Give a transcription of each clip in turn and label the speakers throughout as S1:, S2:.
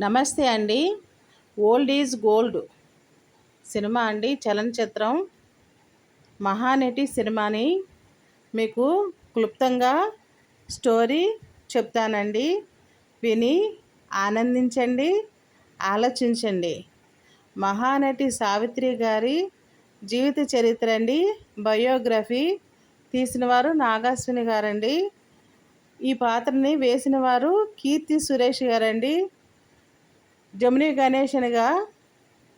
S1: నమస్తే అండి. Old is gold cinema అండి. చలనచిత్రం మహానటి సినిమాని మీకు క్లుప్తంగా స్టోరీ చెప్తానండి. విని ఆనందించండి ఆలోచించండి. మహానటి సావిత్రి గారి జీవిత చరిత్ర అండి. బయోగ్రఫీ తీసిన వారు నాగాశ్విని గారండి. ఈ పాత్రని వేసిన వారు కీర్తి సురేష్ గారండి. జముని గణేషన్గా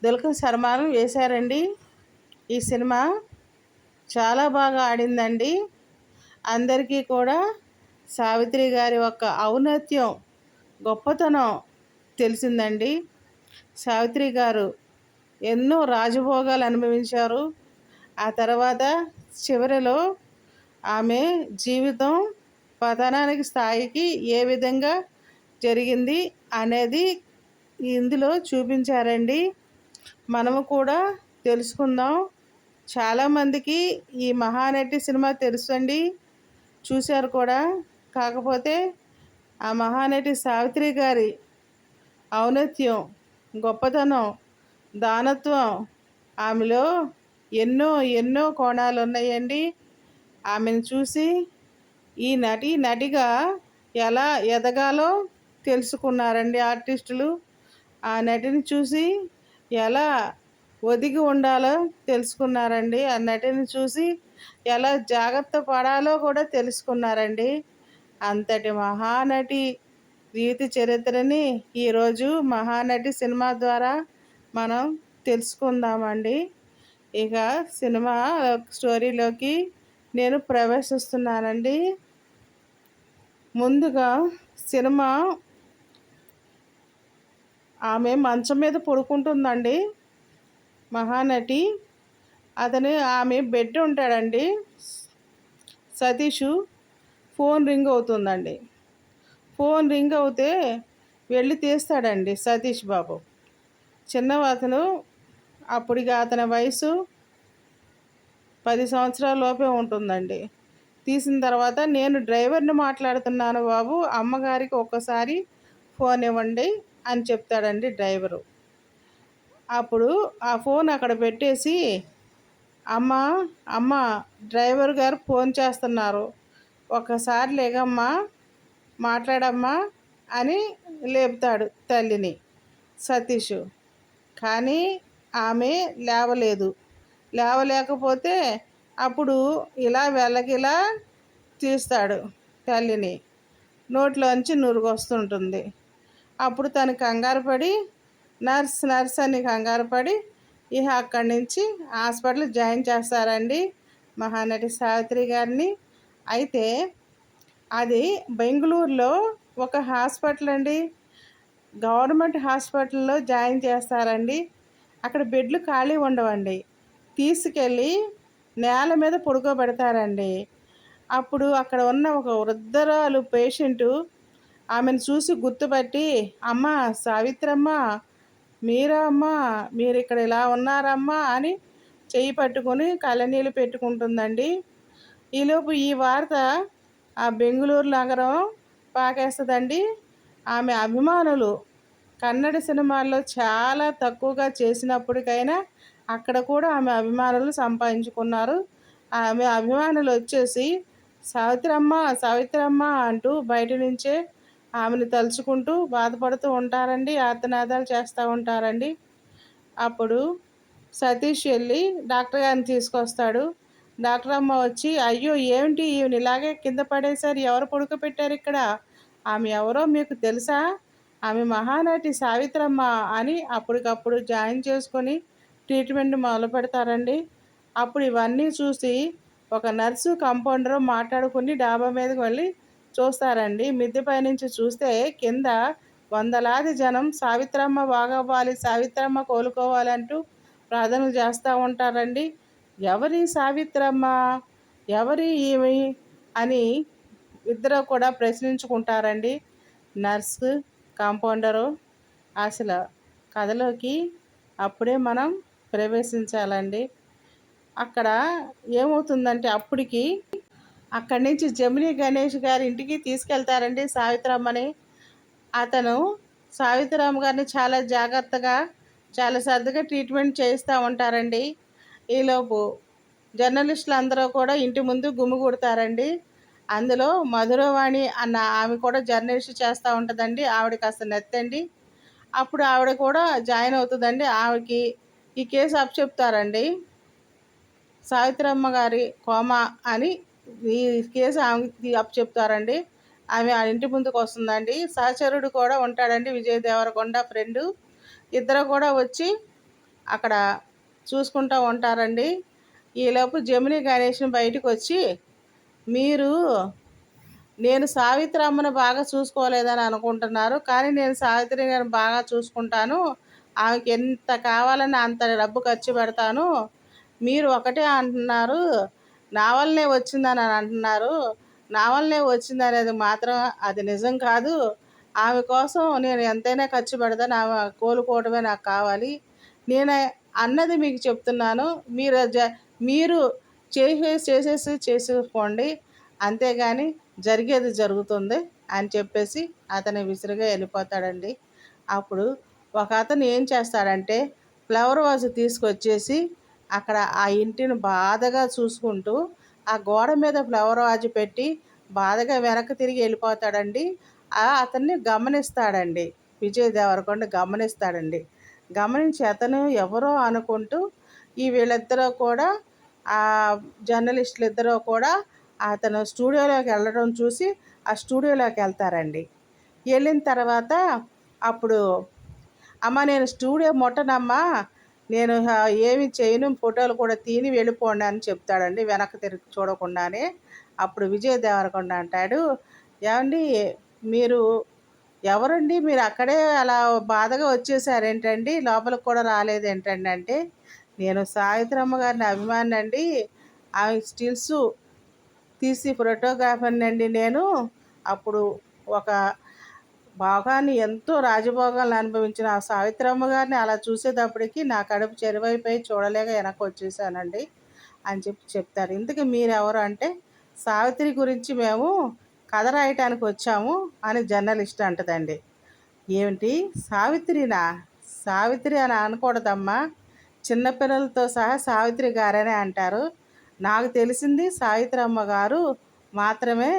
S1: దుల్కర్ సల్మాన్ వేశారండి. ఈ సినిమా చాలా బాగా ఆడిందండి. అందరికీ కూడా సావిత్రి గారి యొక్క ఔన్నత్యం గొప్పతనం తెలిసిందండి. సావిత్రి గారు ఎన్నో రాజభోగాలు అనుభవించారు. ఆ తర్వాత చివరిలో ఆమె జీవితం పతనానికి స్థాయికి ఏ విధంగా జరిగింది అనేది ఇందులో చూపించారండి. మనము కూడా తెలుసుకుందాం. చాలామందికి ఈ మహానటి సినిమా తెలుసండి. చూశారు కూడా. కాకపోతే ఆ మహానటి సావిత్రి గారి ఔన్నత్యం గొప్పతనం దానత్వం ఆమెలో ఎన్నో ఎన్నో కోణాలు ఉన్నాయండి ఆమెను చూసి ఈ నటి నటిగా ఎలా ఎదగాలో తెలుసుకున్నారండి ఆర్టిస్టులు. ఆ నటిని చూసి ఎలా ఒదిగి ఉండాలో తెలుసుకున్నారండి. ఆ నటిని చూసి ఎలా జాగ్రత్త పడాలో కూడా తెలుసుకున్నారండి. అంతటి మహానటి జీవిత చరిత్రని ఈరోజు మహానటి సినిమా ద్వారా మనం తెలుసుకుందామండి. ఇక సినిమా స్టోరీలోకి నేను ప్రవేశిస్తున్నానండి. ముందుగా సినిమా ఆమె మంచం మీద పడుకుంటుందండి. మహానటి. అతను ఆమె బెడ్ ఉంటాడండి. సతీషు ఫోన్ రింగ్ అవుతుందండి. ఫోన్ రింగ్ అవుతే వెళ్ళి తీస్తాడండి సతీష్ బాబు. చిన్న అతను అప్పటికి అతని వయసు పది సంవత్సరాల లోపే ఉంటుందండి. తీసిన తర్వాత నేను డ్రైవర్ని మాట్లాడుతున్నాను బాబు అమ్మగారికి ఒక్కసారి ఫోన్ ఇవ్వండి. అని చెప్తాడండి డ్రైవరు. అప్పుడు ఆ ఫోన్ అక్కడ పెట్టేసి అమ్మ అమ్మ డ్రైవర్ గారు ఫోన్ చేస్తున్నారు. ఒకసారి లేగమ్మా మాట్లాడమ్మా అని లేపుతాడు తల్లిని సతీష్. కానీ ఆమె లేవలేదు. లేవలేకపోతే అప్పుడు ఇలా వెళ్ళకిలా తీస్తాడు తల్లిని. నోట్లోంచి నురుగొస్తుంటుంది. అప్పుడు తను కంగారు పడి నర్స్ నర్స్ అని కంగారు పడి ఇహ అక్కడి నుంచి హాస్పిటల్ జాయిన్ చేస్తారండి మహానటి సావిత్రి గారిని. అయితే అది బెంగళూరులో ఒక హాస్పిటల్ అండి. గవర్నమెంట్ హాస్పిటల్లో జాయిన్ చేస్తారండి. అక్కడ బెడ్లు ఖాళీ ఉండవండి. తీసుకెళ్ళి నేల మీద పడుకోబెడతారండి. అప్పుడు అక్కడ ఉన్న ఒక వృద్ధరాలు పేషెంటు ఆమెను చూసి గుర్తుపట్టి అమ్మ సావిత్రమ్మ మీరా అమ్మ మీరు ఇక్కడ ఇలా ఉన్నారమ్మా అని చెయ్యి పట్టుకొని కళ్ళనీళ్ళు పెట్టుకుంటుందండి. ఈలోపు ఈ వార్త ఆ బెంగళూరు నగరం పాకేస్తుందండి. ఆమె అభిమానులు కన్నడ సినిమాల్లో చాలా తక్కువగా చేసినప్పటికైనా అక్కడ కూడా ఆమె అభిమానులు సంపాదించుకున్నారు. ఆమె అభిమానులు వచ్చేసి సావిత్రమ్మ సావిత్రమ్మ అంటూ బయట నుంచే ఆమెను తలుచుకుంటూ బాధపడుతూ ఉంటారండి ఆర్తనాదాలు చేస్తూ ఉంటారండి. అప్పుడు సతీష్ వెళ్ళి డాక్టర్ గారిని తీసుకొస్తాడు. డాక్టర్ అమ్మ వచ్చి అయ్యో ఏమిటి ఈమెను ఇలాగే కింద పడేశారు? ఎవరు పడుకోబెట్టారు ఇక్కడ? ఆమె ఎవరో మీకు తెలుసా? ఆమె మహానటి సావిత్రమ్మ అని అప్పటికప్పుడు జాయిన్ చేసుకొని ట్రీట్మెంట్ మొదలు పెడతారండి. అప్పుడు ఇవన్నీ చూసి ఒక నర్సు కంపౌండరు మాట్లాడుకుని డాబా మీదకి వెళ్ళి చూస్తారండి. మిద్దెపై నుంచి చూస్తే కింద వందలాది జనం సావిత్రమ్మ బాగవ్వాలి సావిత్రమ్మ కోలుకోవాలంటూ ప్రార్థనలు చేస్తూ ఉంటారండి. ఎవరి సావిత్రమ్మ? ఎవరి ఈమె? అని ఇద్దరు కూడా ప్రశ్నించుకుంటారండి. నర్సు కాంపౌండరు అసలు కథలోకి అప్పుడే మనం ప్రవేశించాలండి. అక్కడ ఏమవుతుందంటే అప్పటికి అక్కడి నుంచి జమిని గణేష్ గారి ఇంటికి తీసుకెళ్తారండి సావిత్రమ్మని అతను సావిత్రమ్మ గారిని చాలా జాగ్రత్తగా చాలా సర్దుగా ట్రీట్మెంట్ చేస్తూ ఉంటారండి. ఈలోపు జర్నలిస్టులు అందరూ కూడా ఇంటి ముందు గుమిగూడతారండి అందులో మధురవాణి అన్న ఆమె కూడా జర్నలిస్ట్ చేస్తూ ఉంటుందండి. ఆవిడ కాస్త నెత్తండి. అప్పుడు ఆవిడ కూడా జాయిన్ అవుతుందండి. ఆవిడకి ఈ కేసు అప్పచెప్తారండి. సావిత్రమ్మ గారి కోమా అని ఈ కేసు ఆమెకి అప్పచెప్తారండి ఆమె ఆ ఇంటి ముందుకు వస్తుందండి. సహచరుడు కూడా ఉంటాడండి విజయ్ దేవరకొండ ఫ్రెండు ఇద్దరు కూడా వచ్చి అక్కడ చూసుకుంటూ ఉంటారండి. ఈలోపు జమిని గణేష్ని బయటకు వచ్చి మీరు నేను సావిత్రి అమ్మను బాగా చూసుకోలేదని అనుకుంటున్నారు కానీ నేను సావిత్రి గారిని బాగా చూసుకుంటాను. ఆమెకి ఎంత కావాలని అంత డబ్బు ఖర్చు పెడతాను. మీరు ఒకటే అంటున్నారు. నా వల్లనే వచ్చిందని అని అంటున్నారు. నా వల్లనే వచ్చింది అనేది మాత్రం అది నిజం కాదు. ఆమె కోసం నేను ఎంతైనా ఖర్చు పెడతాను. ఆమె కోలుకోవడమే నాకు కావాలి. నేను అన్నది మీకు చెప్తున్నాను. మీరు జ మీరు చేసేసి చేసేసి చేసుకోండి. అంతేగాని జరిగేది జరుగుతుంది అని చెప్పేసి అతను విసిరిగా వెళ్ళిపోతాడండి. అప్పుడు ఒక అతను ఏం చేస్తాడంటే ఫ్లవర్ వాజ్ తీసుకొచ్చేసి అక్కడ ఆ ఇంటిని బాధగా చూసుకుంటూ ఆ గోడ మీద ఫ్లవర్ వాజ్ పెట్టి బాధగా వెనక్కి తిరిగి వెళ్ళిపోతాడండి. ఆ అతన్ని గమనిస్తాడండి. విజయ్ దేవరకొండ గమనిస్తాడండి. గమనించి అతను ఎవరో అనుకుంటూ ఈ వీళ్ళిద్దరూ కూడా ఆ జర్నలిస్టులు ఇద్దరూ కూడా అతను స్టూడియోలోకి వెళ్ళడం చూసి ఆ స్టూడియోలోకి వెళ్తారండి. వెళ్ళిన తర్వాత అప్పుడు అమ్మ నేను స్టూడియో ముట్టనమ్మా నేను ఏమి చేయను ఫోటోలు కూడా తీని వెళ్ళిపోండి అని చెప్తాడండి వెనక్కి తిరిగి చూడకుండానే. అప్పుడు విజయ దేవరకొండ అంటాడు ఏమండి మీరు ఎవరండి? మీరు అక్కడే అలా బాధగా వచ్చేసారేంటండి? లోపలికి కూడా రాలేదు ఏంటండి అంటే నేను సావిత్రమ్మ గారిని అభిమాని అండి. ఆమె స్టిల్స్ తీసి ఫోటోగ్రాఫర్ని అండి నేను. అప్పుడు ఒక భోగాన్ని ఎంతో రాజభోగాలను అనుభవించిన ఆ సావిత్రమ్మ గారిని అలా చూసేటప్పటికి నా కడుపు చెరువైపోయి చూడలేక వెనక్కి వచ్చేసానండి అని చెప్పి చెప్తారు. ఇంతకీ మీరెవరు అంటే సావిత్రి గురించి మేము కథ రాయటానికి వచ్చాము అని జర్నలిస్ట్ అంటదండి. ఏమిటి? సావిత్రినా? సావిత్రి అని అనకూడదమ్మా. చిన్నపిల్లలతో సహా సావిత్రి గారనే అంటారు. నాకు తెలిసింది సావిత్రమ్మ గారు మాత్రమే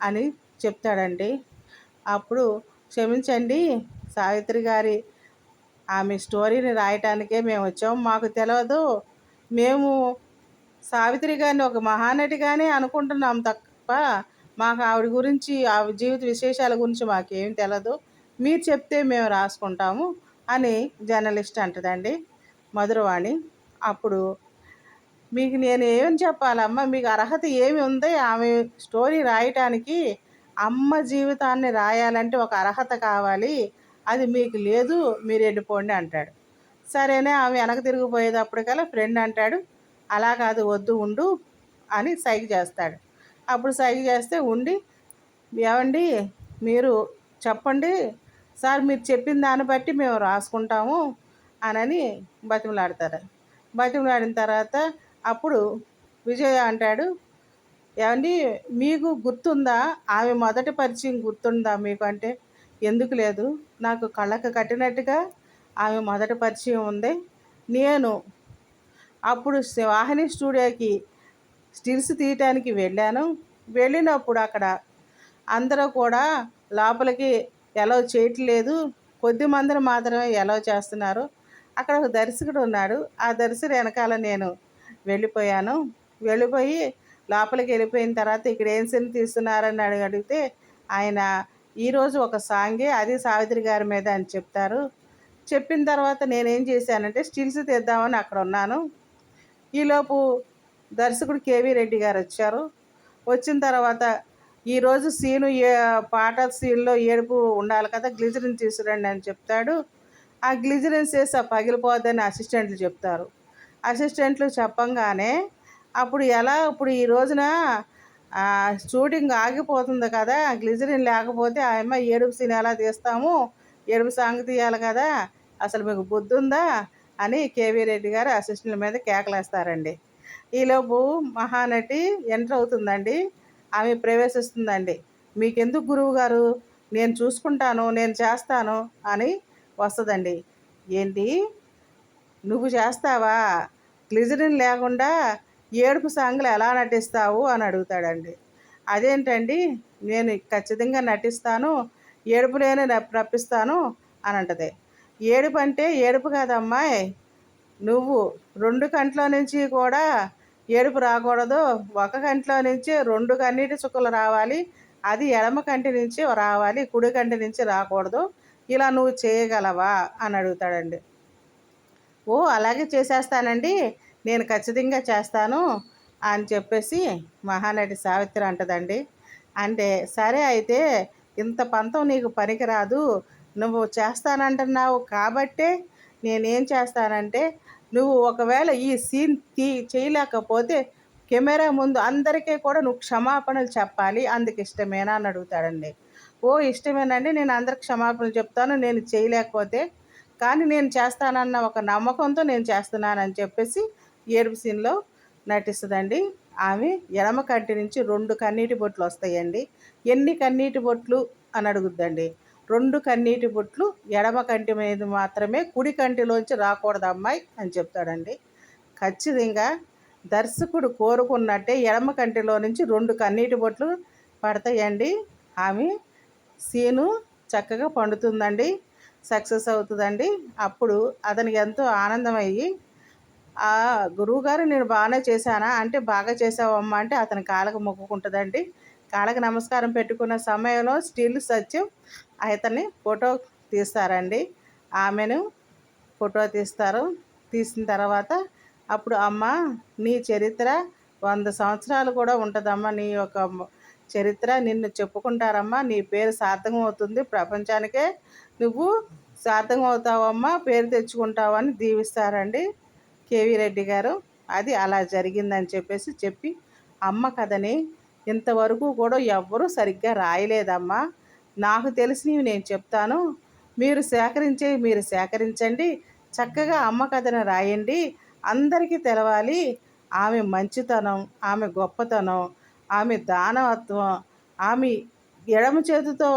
S1: అని చెప్తాడండి. అప్పుడు క్షమించండి. సావిత్రి గారి ఆమె స్టోరీని రాయటానికే మేము వచ్చాము మాకు తెలియదు మేము సావిత్రి గారిని ఒక మహానటిగానే అనుకుంటున్నాం తప్ప మాకు ఆవిడ గురించి ఆవిడ జీవిత విశేషాల గురించి మాకేం తెలియదు మీరు చెప్తే మేము రాసుకుంటాము అని జర్నలిస్ట్ అంటదండి మధురవాణి. అప్పుడు మీకు నేను ఏమని చెప్పాలమ్మా? మీకు అర్హత ఏమి ఉంది? ఆమె స్టోరీ రాయటానికి అమ్మ జీవితాన్ని రాయాలంటే ఒక అర్హత కావాలి. అది మీకు లేదు మీరు వెళ్ళిపోండి అంటాడు. సరేనే ఆమె వెనక తిరిగిపోయేటప్పటికల్లా ఫ్రెండ్ అంటాడు అలా కాదు వద్దు ఉండు అని సైగ చేస్తాడు. అప్పుడు సైగ చేస్తే ఉండి ఏమండి మీరు చెప్పండి. సార్ మీరు చెప్పిన దాన్ని బట్టి మేము రాసుకుంటాము అనని బతిమలాడతారు బతిమలాడిన తర్వాత అప్పుడు విజయ అంటాడు ఏమండి మీకు గుర్తుందా? ఆమె మొదటి పరిచయం గుర్తుందా మీకు అంటే? ఎందుకు లేదు. నాకు కళ్ళకు కట్టినట్టుగా ఆమె మొదటి పరిచయం ఉంది. నేను అప్పుడు వాహిని స్టూడియోకి స్టిల్స్ తీయటానికి వెళ్ళాను. వెళ్ళినప్పుడు అక్కడ అందరూ కూడా లోపలికి ఎలా చేయట్లేదు. కొద్ది మందిని మాత్రమే ఎలా చేస్తున్నారు. అక్కడ ఒక దర్శకుడు ఉన్నాడు. ఆ దర్శకుడు వెనకాల నేను వెళ్ళిపోయాను. వెళ్ళిపోయి లోపలికి వెళ్ళిపోయిన తర్వాత ఇక్కడ ఏం సినిమా తీస్తున్నారని అడిగి అడిగితే ఆయన ఈరోజు ఒక సాంగే అది సావిత్రి గారి మీద అని చెప్తారు. చెప్పిన తర్వాత నేనేం చేశానంటే స్టిల్స్ తీద్దామని అక్కడ ఉన్నాను. ఈలోపు దర్శకుడు కేవీ రెడ్డి గారు వచ్చారు. వచ్చిన తర్వాత ఈరోజు సీను ఏ పాట సీన్లో ఏడుపు ఉండాలి కదా గ్లిజరిన్ తీసుకురండి అని చెప్తాడు. ఆ గ్లిజరిన్ చేసి పగిలిపోద్దని అసిస్టెంట్లు చెప్తారు. అసిస్టెంట్లు చెప్పంగానే అప్పుడు ఎలా? ఇప్పుడు ఈ రోజున షూటింగ్ ఆగిపోతుంది కదా గ్లిజరిన్ లేకపోతే ఆ అమ్మాయి ఏడుపు సీన్ ఎలా తీస్తాము? ఏడుపు సాంగ్ తీయాలి కదా అసలు మీకు బుద్ధి ఉందా అని కేవీ రెడ్డి గారు అసిస్టెంట్ల మీద కేకలేస్తారండి. ఈలోపు మహానటి ఎంటర్ అవుతుందండి. ఆమె ప్రవేశిస్తుందండి. మీకెందుకు గురువు గారు? నేను చూసుకుంటాను నేను చేస్తాను అని వస్తుందండి. ఏంటి? నువ్వు చేస్తావా? గ్లిజరిన్ లేకుండా ఏడుపు సాంగ్లు ఎలా నటిస్తావు అని అడుగుతాడండి. అదేంటండి? నేను ఖచ్చితంగా నటిస్తాను ఏడుపు నేను రప్పిస్తాను అని అంటది. ఏడుపు అంటే ఏడుపు కాదమ్మాయి నువ్వు రెండు కంట్లో నుంచి కూడా ఏడుపు రాకూడదు ఒక కంట్లో నుంచి రెండు కన్నీటి చుక్కలు రావాలి అది ఎడమ కంటి నుంచి రావాలి కుడి కంటి నుంచి రాకూడదు ఇలా నువ్వు చేయగలవా అని అడుగుతాడండి. ఓ అలాగే చేసేస్తానండి. నేను ఖచ్చితంగా చేస్తాను అని చెప్పేసి మహానటి సావిత్రి అంటదండి. అంటే సరే అయితే ఇంత పంతం నీకు పనికిరాదు నువ్వు చేస్తానంటున్నావు కాబట్టే నేనేం చేస్తానంటే నువ్వు ఒకవేళ ఈ సీన్ తీ చేయలేకపోతే కెమెరా ముందు అందరికీ కూడా నువ్వు క్షమాపణలు చెప్పాలి అందుకు ఇష్టమేనా అని అడుగుతాడండి. ఓ ఇష్టమేనండి నేను అందరికి క్షమాపణలు చెప్తాను నేను చేయలేకపోతే కానీ నేను చేస్తానన్న ఒక నమ్మకంతో నేను చేస్తున్నానని చెప్పేసి ఏడుపు సీన్లో నటిస్తుందండి. ఆమె ఎడమ కంటి నుంచి రెండు కన్నీటి బొట్లు వస్తాయండి. ఎన్ని కన్నీటి బొట్లు అని అడుగుద్దండి. రెండు కన్నీటి బొట్లు ఎడమ కంటి మీద మాత్రమే కుడి కంటిలోంచి రాకూడదు అమ్మాయి అని చెప్తాడండి. ఖచ్చితంగా దర్శకుడు కోరుకున్నట్టే ఎడమ కంటిలో నుంచి రెండు కన్నీటి బొట్లు పడతాయండి. ఆమె సీను చక్కగా పండుతుందండి. సక్సెస్ అవుతుందండి. అప్పుడు అతనికి ఎంతో ఆనందమయ్యి ఆ గురువుగారు నేను బాగానే చేశానా? అంటే బాగా చేసావమ్మా అంటే అతని కాళ్ళకు మొక్కుకుంటుందండి. కాళ్ళకి నమస్కారం పెట్టుకున్న సమయంలో స్టీల్ సత్యం అతన్ని ఫోటో తీస్తారండి. ఆమెను ఫోటో తీస్తారు. తీసిన తర్వాత అప్పుడు అమ్మ నీ చరిత్ర వంద సంవత్సరాలు కూడా ఉంటుందమ్మా. నీ యొక్క చరిత్ర నిన్ను చెప్పుకుంటారమ్మా. నీ పేరు సార్థకం అవుతుంది ప్రపంచానికే నువ్వు సార్థకం అవుతావమ్మా పేరు తెచ్చుకుంటావని దీవిస్తారండి. కేవీ రెడ్డి గారు అది అలా జరిగిందని చెప్పేసి చెప్పి అమ్మ కథని ఇంతవరకు కూడా ఎవ్వరూ సరిగ్గా రాయలేదమ్మా. నాకు తెలిసినవి నేను చెప్తాను. మీరు సేకరించే మీరు సేకరించండి. చక్కగా అమ్మ కథను రాయండి. అందరికీ తెలవాలి. ఆమె మంచితనం ఆమె గొప్పతనం ఆమె దానవత్వం ఆమె ఎడమ చేతితో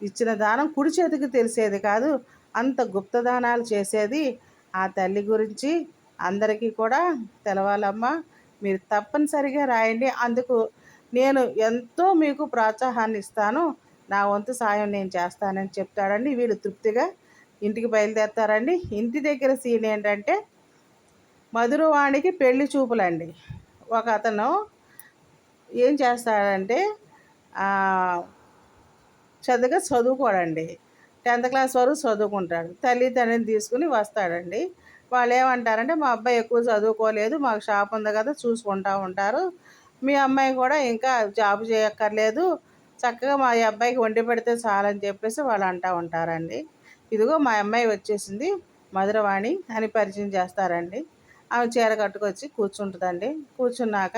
S1: ఇచ్చిన దానం కుడి చేతికి తెలిసేది కాదు. అంత గుప్తదానాలు చేసేది ఆ తల్లి గురించి అందరికీ కూడా తెలవాలమ్మా. మీరు తప్పనిసరిగా రాయండి. అందుకు నేను ఎంతో మీకు ప్రోత్సాహాన్ని ఇస్తాను. నా వంతు సాయం నేను చేస్తానని చెప్తాడండి. వీళ్ళు తృప్తిగా ఇంటికి బయలుదేరుతారండి. ఇంటి దగ్గర సీన్ ఏంటంటే మధురవాణికి పెళ్ళి చూపులండి. ఒక అతను ఏం చేస్తాడంటే చదువుగా చదువుకోడండి. టెన్త్ క్లాస్ వరకు చదువుకుంటాడు. తల్లి తీసుకుని వస్తాడండి. వాళ్ళు ఏమంటారంటే మా అబ్బాయి ఎక్కువ చదువుకోలేదు మాకు షాప్ ఉంది కదా చూసుకుంటా ఉంటారు. మీ అమ్మాయి కూడా ఇంకా జాబ్ చేయక్కర్లేదు. చక్కగా మా అబ్బాయికి వండి పెడితే చాలని చెప్పేసి వాళ్ళు అంటూ ఉంటారండి. ఇదిగో మా అమ్మాయి వచ్చేసింది మధురవాణి అని పరిచయం చేస్తారండి. ఆమె చీర కట్టుకొచ్చి కూర్చుంటుందండి. కూర్చున్నాక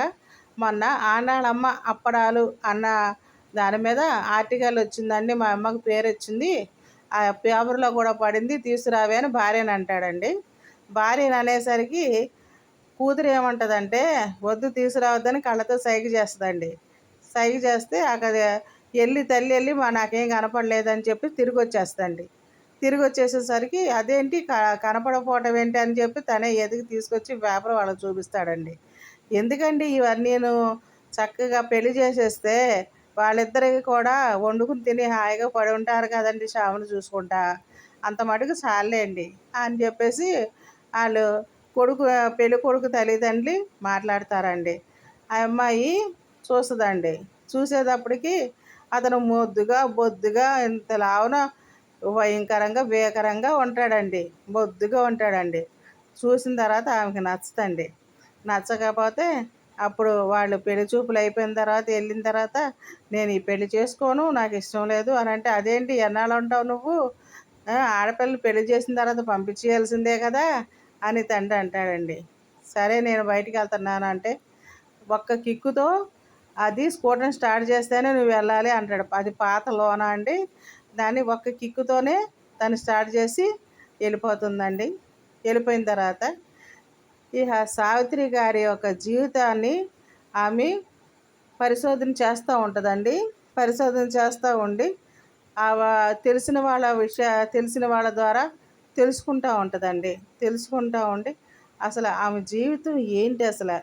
S1: మొన్న ఆండాళమ్మ అప్పడాలు అన్న దాని మీద ఆర్టికల్ వచ్చిందండి మా అమ్మకి పేరు వచ్చింది ఆ పేపర్లో కూడా పడింది తీసుకురావే అని భార్యని అంటాడండి భార్యను అనేసరికి కూతురు ఏమంటుందంటే వద్దు తీసుకురావద్దని కళ్ళతో సైగ చేస్తుందండి. సైగ చేస్తే అక్కడ వెళ్ళి తల్లి వెళ్ళి మా నాకేం కనపడలేదని చెప్పి తిరిగి వచ్చేస్తండి తిరిగి వచ్చేసేసరికి అదేంటి క కనపడకపోవటం ఏంటి అని చెప్పి తనే ఎదిగి తీసుకొచ్చి పేపర్ వాళ్ళకి చూపిస్తాడండి. ఎందుకండి ఇవన్నీ నేను చక్కగా పెళ్ళి చేసేస్తే వాళ్ళిద్దరికి కూడా వండుకుని తిని హాయిగా పడి ఉంటారు కదండి షామును చూసుకుంటా. అంత మటుకు చాలేండి అని చెప్పేసి వాళ్ళు కొడుకు పెళ్ళి కొడుకు తల్లిదండ్రి మాట్లాడతారండి. ఆ అమ్మాయి చూస్తుందండి. చూసేటప్పటికి అతను మొద్దుగా బొద్దుగా ఇంత లావున భయంకరంగా భీకరంగా ఉంటాడండి. బొద్దుగా ఉంటాడండి. చూసిన తర్వాత ఆమెకి నచ్చుతండి నచ్చకపోతే అప్పుడు వాళ్ళు పెళ్ళి చూపులు అయిపోయిన తర్వాత వెళ్ళిన తర్వాత నేను ఈ పెళ్ళి చేసుకోను నాకు ఇష్టం లేదు అని అంటే అదేంటి ఎన్నాళ్ళు ఉంటావు నువ్వు? ఆడపిల్ల పెళ్ళి చేసిన తర్వాత పంపించేయాల్సిందే కదా అని తండ్రి అంటాడండి. సరే నేను బయటికి వెళ్తున్నాను అంటే ఒక్క కిక్కుతో అది స్కూటర్ని స్టార్ట్ చేస్తేనే నువ్వు వెళ్ళాలి అంటాడు. అది పాత లోన అండి? దాన్ని ఒక్క కిక్కుతోనే దాన్ని స్టార్ట్ చేసి వెళ్ళిపోతుందండి. వెళ్ళిపోయిన తర్వాత ఇక సావిత్రి గారి యొక్క జీవితాన్ని ఆమె పరిశోధన చేస్తూ ఉంటుందండి. పరిశోధన చేస్తూ ఉండి తెలిసిన వాళ్ళ విషయ తెలిసిన వాళ్ళ ద్వారా తెలుసుకుంటూ ఉంటుందండి. తెలుసుకుంటూ ఉండి అసలు ఆమె జీవితం ఏంటి అసలు?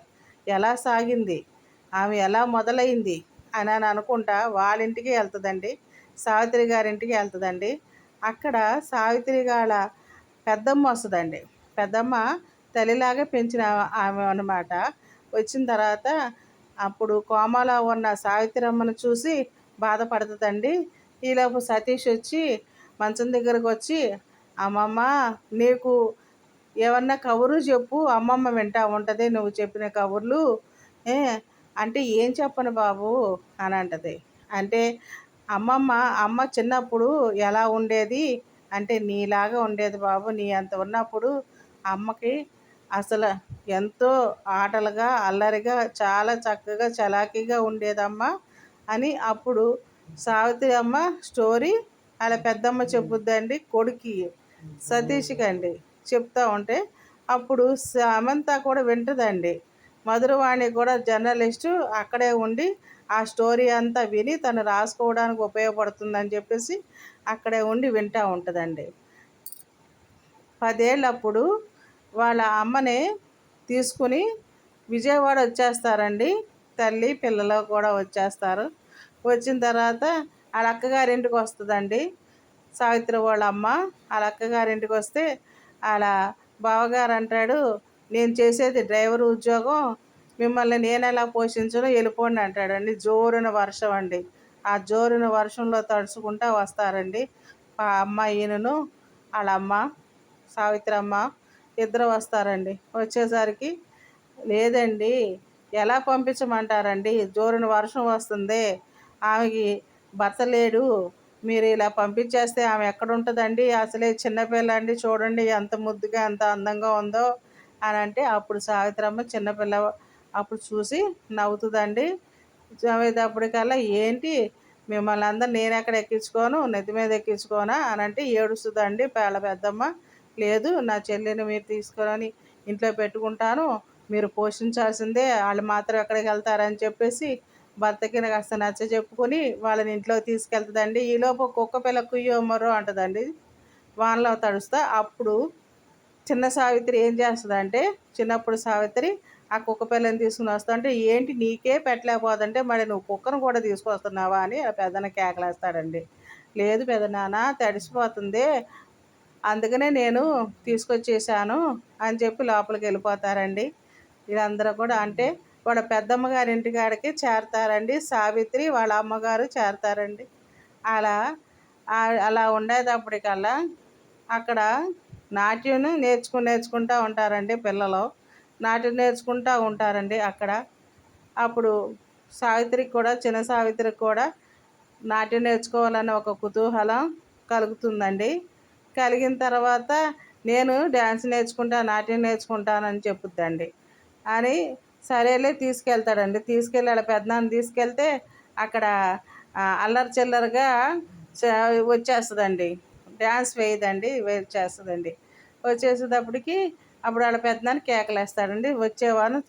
S1: ఎలా సాగింది? ఆమె ఎలా మొదలైంది? అని అని అనుకుంటా వాళ్ళ ఇంటికి వెళ్తుందండి. సావిత్రి గారింటికి వెళ్తుందండి. అక్కడ సావిత్రి గాల పెద్దమ్మ వస్తుందండి. పెద్దమ్మ తల్లిలాగా పెంచిన ఆమె అన్నమాట. వచ్చిన తర్వాత అప్పుడు కోమాలో ఉన్న సావిత్రమ్మను చూసి బాధపడుతుందండి. ఈలోపు సతీష్ వచ్చి మంచం దగ్గరకు వచ్చి అమ్మమ్మ నీకు ఏమన్నా కబురు చెప్పు అమ్మమ్మ వింటా ఉంటుంది నువ్వు చెప్పిన కబుర్లు. ఏ అంటే ఏం చెప్పను బాబు? అని అంటది. అంటే అమ్మమ్మ అమ్మ చిన్నప్పుడు ఎలా ఉండేది? అంటే నీలాగా ఉండేది బాబు నీ అంత ఉన్నప్పుడు అమ్మకి అసలు ఎంతో ఆటలుగా అల్లరిగా చాలా చక్కగా చలాకీగా ఉండేదమ్మ అని అప్పుడు సావిత్రి అమ్మ స్టోరీ అలా పెద్దమ్మ చెప్పుద్దండి కొడుకి సతీష్కి అండి చెప్తా ఉంటే అప్పుడు సమంత కూడా వింటుందండి. మధురవాణి కూడా జర్నలిస్టు అక్కడే ఉండి ఆ స్టోరీ అంతా విని తను రాసుకోవడానికి ఉపయోగపడుతుందని చెప్పేసి అక్కడే ఉండి వింటూ ఉంటుందండి. పదేళ్ళప్పుడు వాళ్ళ అమ్మని తీసుకుని విజయవాడ వచ్చేస్తారండి తల్లి పిల్లలు కూడా వచ్చేస్తారు. వచ్చిన తర్వాత వాళ్ళ అక్కగారింటికి వస్తుందండి. సావిత్రి వాళ్ళ అమ్మ వాళ్ళ అక్కగారింటికి వస్తే వాళ్ళ బావగారు అంటాడు నేను చేసేది డ్రైవర్ ఉద్యోగం మిమ్మల్ని నేను ఎలా పోషించను వెళ్ళిపోండి అంటాడండి జోరున వర్షం అండి. ఆ జోరున వర్షంలో తడుచుకుంటా వస్తారండి. ఆ అమ్మ ఈయనను వాళ్ళ అమ్మ సావిత్రి అమ్మ ఇద్దరు వస్తారండి. వచ్చేసరికి లేదండి ఎలా పంపించమంటారండి? జోరున వర్షం వస్తుంది ఆమెకి భర్త లేడు. మీరు ఇలా పంపించేస్తే ఆమె ఎక్కడ ఉంటుందండి అసలే చిన్నపిల్ల అండి చూడండి ఎంత ముద్దుగా ఎంత అందంగా ఉందో అని అంటే అప్పుడు సావిత్రమ్మ చిన్నపిల్ల అప్పుడు చూసి నవ్వుతుందండి. నవ్వేటప్పటికల్లా ఏంటి? మిమ్మల్ని అందరు నేను ఎక్కడ ఎక్కించుకోను? నెత్తి మీద ఎక్కించుకోనా? అని అంటే ఏడుస్తుందండి పేళ పెద్దమ్మ. లేదు నా చెల్లిని మీరు తీసుకొని ఇంట్లో పెట్టుకుంటాను. మీరు పోషించాల్సిందే. వాళ్ళు మాత్రం ఎక్కడికి వెళ్తారని చెప్పేసి భర్తకి కాస్త నచ్చ చెప్పుకొని వాళ్ళని ఇంట్లో తీసుకెళ్తుందండి. ఈలోపు కుక్క పిల్ల కుయ్యో మరో అంటుందండి. వానలో తడుస్తా. అప్పుడు చిన్న సావిత్రి ఏం చేస్తుందంటే చిన్నప్పుడు సావిత్రి ఆ కుక్క పిల్లని తీసుకుని వస్తా అంటే ఏంటి నీకే పెట్టలేకపోదంటే మరి నువ్వు కుక్కను కూడా తీసుకొస్తున్నావా? అని ఆ పెద్దన కేకలేస్తాడండి. లేదు పెదనాన్న తడిసిపోతుంది. అందుకనే నేను తీసుకొచ్చేసాను అని చెప్పి లోపలికి వెళ్ళిపోతారండి. వీళ్ళందరూ కూడా అంటే వాళ్ళ పెద్దమ్మ గారి ఇంటికాడికి చేరతారండి. సావిత్రి వాళ్ళ అమ్మగారు చేరతారండి. అలా అలా ఉండేటప్పటికల్లా అక్కడ నాట్యం నేర్చుకుని నేర్చుకుంటూ ఉంటారండి పిల్లలు. నాట్యం నేర్చుకుంటూ ఉంటారండి అక్కడ. అప్పుడు సావిత్రికి కూడా చిన్న సావిత్రికి కూడా నాట్యం నేర్చుకోవాలనే ఒక కుతూహలం కలుగుతుందండి. కలిగిన తర్వాత నేను డ్యాన్స్ నేర్చుకుంటా నాట్యం నేర్చుకుంటానని చెప్పుద్దండి. అని సరేలే తీసుకెళ్తాడండి. తీసుకెళ్ళి వాళ్ళ పెద్దనాన్న తీసుకెళ్తే అక్కడ అల్లరి చిల్లరగా చ- వచ్చేస్తుందండి. డ్యాన్స్ వేయదండి వచ్చేస్తుందండి. వచ్చేసేటప్పటికి అప్పుడు వాళ్ళ పెద్దనాన్న కేకలేస్తాడండి. వచ్చేవాను